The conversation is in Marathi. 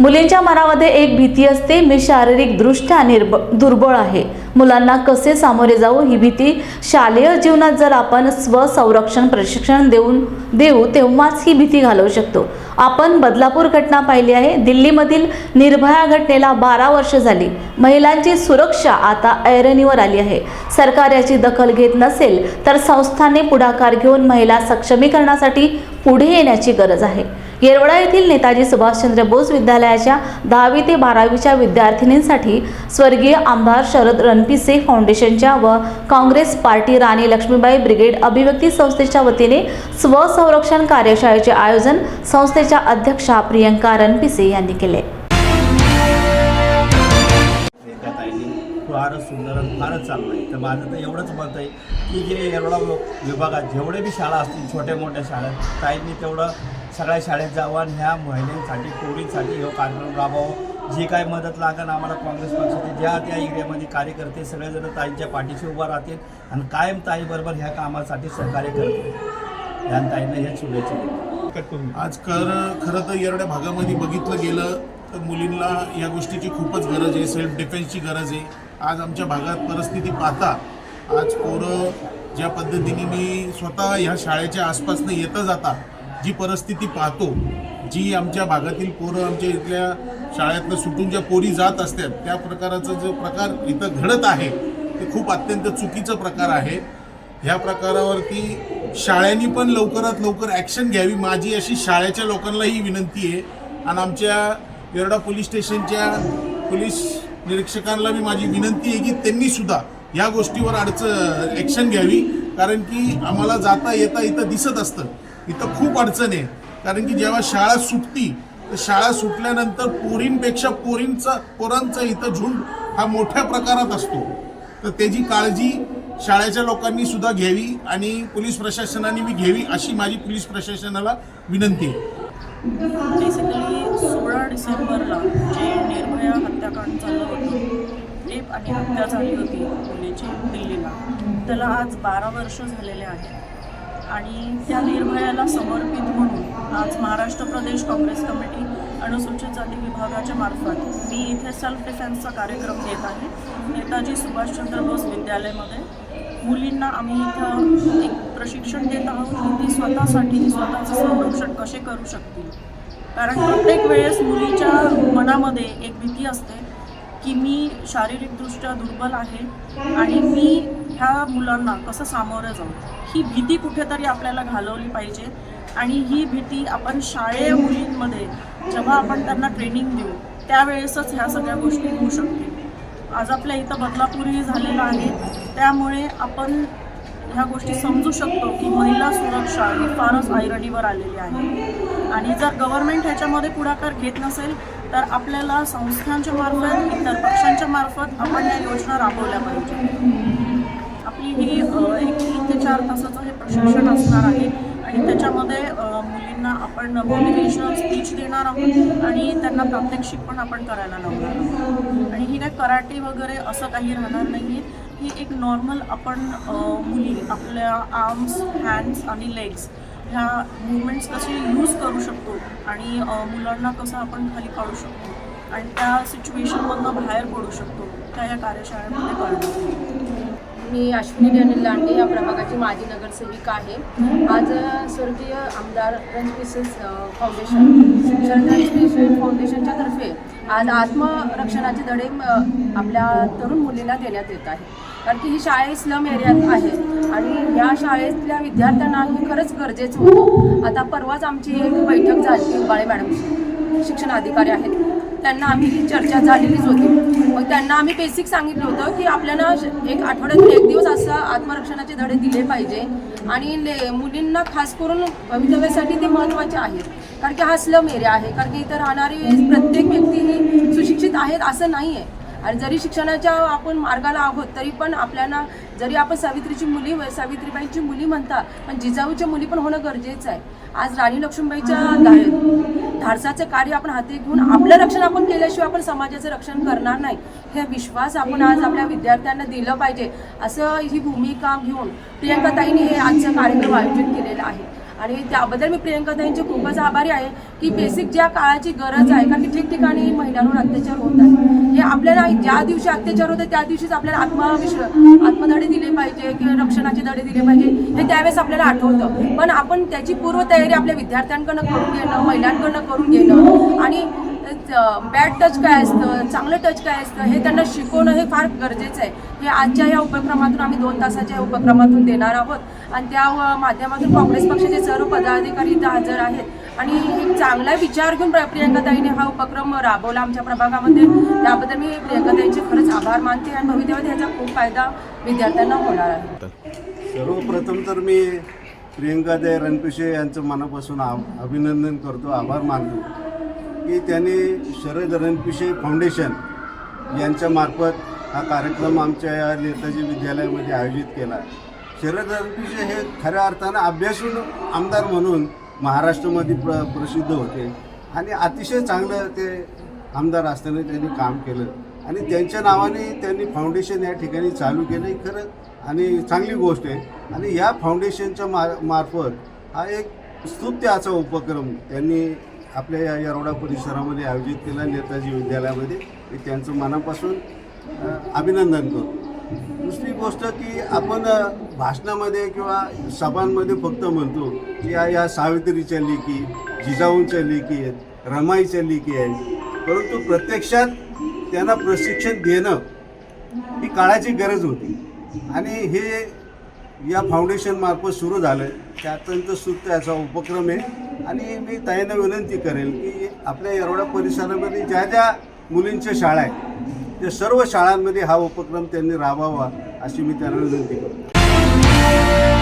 मुलींच्या मनामध्ये एक भीती असते मी शारीरिकदृष्ट्या निर्ब दुर्बळ आहे. मुलांना कसे सामोरे जाऊ ही भीती? शालेय जीवनात जर आपण स्वसंरक्षण प्रशिक्षण देऊन देऊ तेव्हाच ही भीती घालवू शकतो. आपण बदलापूर घटना पाहिली आहे. दिल्लीमधील निर्भया घटनेला बारा वर्ष झाली. महिलांची सुरक्षा आता ऐरणीवर आली आहे. सरकार याची दखल घेत नसेल तर संस्थांनी पुढाकार घेऊन महिला सक्षमीकरणासाठी पुढे येण्याची गरज आहे. येरवडा येथील नेताजी सुभाषचंद्र बोस विद्यालयाच्या दहावी ते बारावीच्या विद्यार्थिनींसाठी स्वर्गीय आमदार शरद रणपिसे फाउंडेशनच्या व काँग्रेस पार्टी राणी लक्ष्मीबाई ब्रिगेड अभिव्यक्ती संस्थेच्या वतीने स्वसंरक्षण कार्यशाळेचे आयोजन संस्थेच्या अध्यक्षा प्रियंका रणपिसे यांनी केले. फारच सुंदर आणि फारच चांगलं आहे. तर माझं तर एवढंच मत आहे की जे एवढा विभागात जेवढे बी शाळा असतील छोट्या मोठ्या शाळा ताईंनी तेवढं सगळ्या शाळेत जावं आणि ह्या महिलांसाठी पोरींसाठी हे कार्यक्रम राबवावं. जी काय मदत लागेल आम्हाला काँग्रेस पक्षाचे ज्या त्या एरियामध्ये कार्यकर्ते सगळेजण ताईंच्या पाठीशी उभा राहतील आणि कायम ताईबरोबर ह्या कामासाठी सहकार्य करतील. ह्या ताईंना ह्या शुभेच्छा. आज कर? खरं तर एवढ्या भागामध्ये बघितलं गेलं तर मुलींना या गोष्टीची खूपच गरज आहे सेल्फ डिफेन्सची गरज आहे. आज आमच्या भागात परिस्थिती पाहता आज पोरं ज्या पद्धतीने मी स्वतः ह्या शाळेच्या आसपासनं येता जाता जी परिस्थिती पाहतो जी आमच्या भागातील पोरं आमच्या इथल्या शाळेतनं सुटून ज्या पोरी जात असतात त्या प्रकाराचा जो प्रकार इथं घडत आहे ते खूप अत्यंत चुकीचा प्रकार आहे. ह्या प्रकारावरती शाळांनी पण लवकरात लवकर ॲक्शन घ्यावी माझी अशी शाळेच्या लोकांनाही विनंती आहे. आणि आमच्या येरडा पोलीस स्टेशनच्या पोलीस निरीक्षकांना मी माझी विनंती आहे की त्यांनीसुद्धा ह्या या गोष्टीवर अडचण ॲक्शन घ्यावी. कारण की आम्हाला जाता येता इथं दिसत असतं. इथं खूप अडचण आहे. कारण की जेव्हा शाळा सुटती तर शाळा सुटल्यानंतर पोरींपेक्षा पोरींचा पोरांचा इथं झुंड हा मोठ्या प्रकारात असतो. तर त्याची काळजी शाळेच्या लोकांनी सुद्धा घ्यावी आणि पोलीस प्रशासनाने मी घ्यावी अशी माझी पोलीस प्रशासनाला विनंती आहे. बेसिकली सोळा डिसेंबरला जे निर्भया हत्याकांड झालं होतं आणि हत्या झाली होती मुलीची दिल्ली त्याला आज बारा वर्ष झालेले आहेत. आणि त्या निर्भयाला समर्पित म्हणून आज महाराष्ट्र प्रदेश काँग्रेस कमिटी अनुसूचित जाती विभागाच्या मार्फत मी इथे सेल्फ डिफेन्सचा कार्यक्रम घेत आहे. नेताजी सुभाषचंद्र बोस विद्यालयामध्ये. मुलींना आम्ही इथं एक प्रशिक्षण देत आहोत की ती स्वतःसाठी स्वतःचं संरक्षण कसे करू शकतील? कारण प्रत्येक वेळेस मुलीच्या मनामध्ये एक भीती असते की मी शारीरिकदृष्ट्या दुर्बल आहे आणि मी ह्या मुलांना कसं सामोरं जाऊ? ही भीती कुठेतरी आपल्याला घालवली पाहिजे आणि ही भीती आपण शाळेय मुलींमध्ये जेव्हा आपण त्यांना ट्रेनिंग देऊ त्यावेळेसच ह्या सगळ्या गोष्टी होऊ शकतील. आज आपल्या इथं बदलापूरही झालेलं आहे. त्यामुळे आपण ह्या गोष्टी समजू शकतो की महिला सुरक्षा ही फारच ऐरणीवर आलेली आहे. आणि जर गव्हर्नमेंट ह्याच्यामध्ये पुढाकार घेत नसेल तर आपल्याला संस्थांच्या मार्फत इतर पक्षांच्या मार्फत आपण या योजना राबवल्या पाहिजे. आपली ही एक तीन ते चार तासाचं हे प्रशिक्षण असणार आहे आणि त्याच्यामध्ये मुलींना आपण मोटिवेशनल स्पीच देणार आहोत आणि त्यांना प्रात्यक्षिक पण आपण करायला लावणार आहोत. आणि ही काय कराटे वगैरे असं काही राहणार नाही आहे. ही एक नॉर्मल आपण मुली आपल्या आर्म्स हँड्स आणि लेग्स ह्या मुवमेंट्स कसे यूज करू शकतो आणि मुलांना कसं आपण खाली काढू शकतो आणि त्या सिच्युएशनमधनं बाहेर पडू शकतो त्या या कार्यशाळेमध्ये करण्यात मी अश्विनी अनिल लांडे या प्रभागाची माजी नगरसेविका आहे. आज स्वर्गीय आमदार रणपिसेस फाउंडेशन शरद फाउंडेशनच्या तर्फे आज आत्मरक्षणाचे धडे आपल्या तरुण मुलींना देण्यात येत आहे कारण की ही शाळा स्लम एरियात आहे. आणि या शाळेतल्या विद्यार्थ्यांना हे खरंच गरजेचं होतं. आता परवाच आमची एक बैठक झाली बाळे मॅडमशी शिक्षण अधिकारी आहेत. त्यांना आम्ही ही चर्चा झालेलीच होती. मग त्यांना आम्ही बेसिक सांगितलं होतं की आपल्याला एक आठवड्यातून एक दिवस असं आत्मरक्षणाचे धडे दिले पाहिजे. आणि ले मुलींना खास करून भवितव्यासाठी ते महत्त्वाचे आहेत. कारण की हा स्लम एरिया आहे. कारण की इथं राहणारी प्रत्येक व्यक्ती ही सुशिक्षित आहेत असं नाही आहे आणि जरी शिक्षणाच्या आपण मार्गाला आहोत तरी पण आपल्याला जरी आपण सावित्रीची मुली सावित्रीबाईंची मुली म्हणता पण जिजाऊच्या मुली पण होणं गरजेचं आहे. आज राणी लक्ष्मीबाईच्या धाडसाचं कार्य आपण हाती घेऊन आपलं रक्षण आपण केल्याशिवाय आपण समाजाचं रक्षण करणार नाही. हे विश्वास आपण आज आपल्या विद्यार्थ्यांना दिलं पाहिजे. असं ही भूमिका घेऊन प्रियंका ताईंनी हे आजचं कार्यक्रम आयोजित केलेलं आहे. आणि त्याबद्दल मी प्रियंका ताईंचे खूपच आभारी आहे की बेसिक ज्या काळाची गरज आहे कारण की ठिकठिकाणी महिलांवर अत्याचार होत आहे हे आपल्याला ज्या दिवशी अत्याचार होते त्या दिवशीच आपल्याला आत्मविश आत्मधडे दिले पाहिजे किंवा रक्षणाचे धडे दिले पाहिजे हे त्यावेळेस आपल्याला आठवतं. पण आपण त्याची पूर्वतयारी आपल्या विद्यार्थ्यांकडनं करून घेणं महिलांकडनं करून घेणं आणि बॅड टच काय असतं चांगलं टच काय असतं हे त्यांना शिकवणं हे फार गरजेचं आहे. हे आजच्या या उपक्रमातून आम्ही दोन तासाच्या या उपक्रमातून देणार आहोत. आणि त्या माध्यमातून काँग्रेस पक्षाचे सर्व पदाधिकारी इथं हजर आहेत. आणि एक चांगला विचार घेऊन प्र- प्रियंकाताईने हा उपक्रम राबवला आमच्या प्रभागामध्ये. त्याबद्दल मी प्रियंकाताईंचे खरंच आभार मानते आणि भवितव्यात ह्याचा खूप फायदा विद्यार्थ्यांना होणार आहे. सर्वप्रथम तर मी प्रियंकाताई रणपिसे यांचं मनापासून आव अभिनंदन करतो आभार मानतो. की त्यांनी शरद रणपिशे फाउंडेशन यांच्यामार्फत हा कार्यक्रम आमच्या या नेताजी विद्यालयामध्ये आयोजित केला. शरद रणपिशे हे खऱ्या अर्थानं अभ्यासून आमदार म्हणून महाराष्ट्रामध्ये प्र प्रसिद्ध होते. आणि अतिशय चांगलं ते आमदार असताना त्यांनी काम केलं. आणि त्यांच्या नावाने त्यांनी फाउंडेशन या ठिकाणी चालू केलं खरं आणि चांगली गोष्ट आहे. आणि या फाउंडेशनच्या मा मार्फत हा एक स्तुत्याचा उपक्रम त्यांनी आपल्या या येरवडा परिसरामध्ये आयोजित केला नेताजी विद्यालयामध्ये. मी त्यांचं मनापासून अभिनंदन करतो. दुसरी गोष्ट की आपण भाषणामध्ये किंवा सभांमध्ये फक्त म्हणतो की या या सावित्रीच्या लेखी जिजाऊंच्या लेखी आहेत रमाईच्या लेखी आहेत. परंतु प्रत्यक्षात त्यांना प्रशिक्षण देणं ही काळाची गरज होती. आणि हे या फाउंडेशनमार्फत सुरू झालं ते अत्यंत स्तुत्य याचा उपक्रम आहे. आणि मी ताईंना विनंती करेल की आपल्या येरवडा परिसरामध्ये ज्या ज्या मुलींच्या शाळा आहेत त्या सर्व शाळांमध्ये हा उपक्रम त्यांनी राबवावा अशी मी त्यांना विनंती करतो.